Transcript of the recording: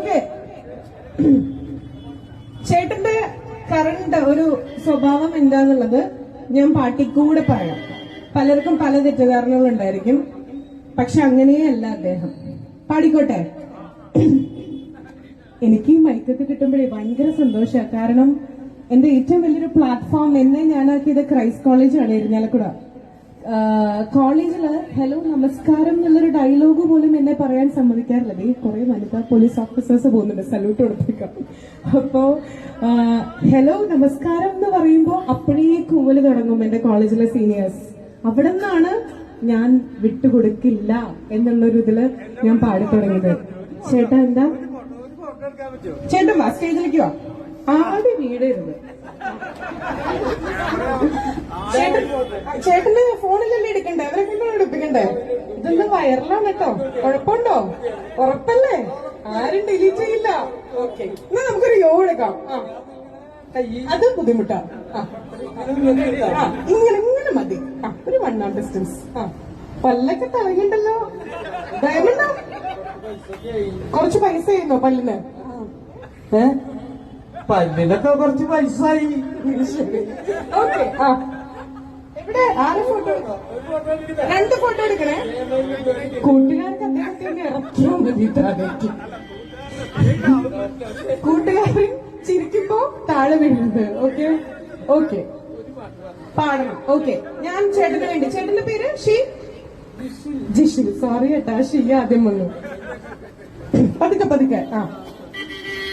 Okay. ചേട്ടന്റെ current ഒരു സ്വഭാവം എന്താന്നുള്ളത് ഞാൻ പാട്ടിക്കൂടെ പറയാം. പലർക്കും പല തെറ്റിദ്ധാരണകളുണ്ടായിരിക്കും പക്ഷെ അങ്ങനെയല്ല അദ്ദേഹം. പാടിക്കോട്ടെ. എനിക്ക് ഈ മൈക്കൊക്കെ കിട്ടുമ്പോഴേ ഭയങ്കര സന്തോഷമാണ് കാരണം എന്റെ ഏറ്റവും വലിയൊരു പ്ലാറ്റ്ഫോം എന്നെ ഞാനാക്കിയത് ക്രൈസ്റ്റ് കോളേജാണ് ഇരിഞ്ഞാലക്കുട കോളേജിൽ ഹലോ നമസ്കാരം എന്നുള്ളൊരു ഡയലോഗ് പോലും എന്നെ പറയാൻ സമ്മതിക്കാറില്ല. ഈ കുറെ വനിതാ പോലീസ് ഓഫീസേഴ്സ് പോകുന്നുണ്ട്. സല്യൂട്ട് കൊടുത്തേക്കാം. അപ്പോ ഹലോ നമസ്കാരം എന്ന് പറയുമ്പോ അപ്പോഴേ കൂവൽ തുടങ്ങും എന്റെ കോളേജിലെ സീനിയേഴ്സ് അവിടെ നിന്നാണ് ഞാൻ വിട്ടുകൊടുക്കില്ല എന്നുള്ളൊരു ഇതിൽ ഞാൻ പാടി തുടങ്ങിയത്. ചേട്ടാ എന്താ? ചേട്ടൻ വാ സ്റ്റേജിലേക്ക് വാ. ആദ്യം വീടരുത് ചേട്ടന്റെ ഫോണിലല്ലേ എടുക്കണ്ടേ? അവരെ കൊണ്ടാണ് എടുപ്പിക്കണ്ടേ? ഇതൊന്നും വൈറലാണ് കേട്ടോ കുഴപ്പമുണ്ടോ? ഉറപ്പല്ലേ? ആരും ഡിലീറ്റ് ചെയ്യില്ല. ഓക്കെ എന്നാ നമുക്കൊരു യോ എടുക്കാം. അത് ബുദ്ധിമുട്ടാ. ആ. ആ, ഇങ്ങനെ ഇങ്ങനെ മതി. ഒരു വൺ ആർ ഡിസ്റ്റൻസ് പല്ലൊക്കെ തളങ്ങിണ്ടല്ലോ ഡയമണ്ടോ കുറച്ച് പൈസ ചെയ്യുന്നോ പല്ലിന്? പല്ലിനൊക്കെ കുറച്ച് ആയി. ഓക്കെ ആ. എവിടെ? ആരെ ഫോട്ടോ രണ്ട് ഫോട്ടോ എടുക്കണേ? കൂട്ടുകാർക്ക് അദ്ദേഹത്തിന്റെ ഇറക്കിയാൽ മതി താഴേക്ക് കൂട്ടുകാരൻ ചിരിക്കുമ്പോ താഴെ വീഴുന്നത്. ഓക്കെ? ഓക്കെ. പാടണം. ഓക്കെ. ഞാൻ ചേട്ടന് വേണ്ടി. ചേട്ടന്റെ പേര്? ഷീ? ജിഷു. സോറി ഏട്ടാ ഷീ ആദ്യം വന്നു. പതുക്കെ പതുക്കെ. ആ.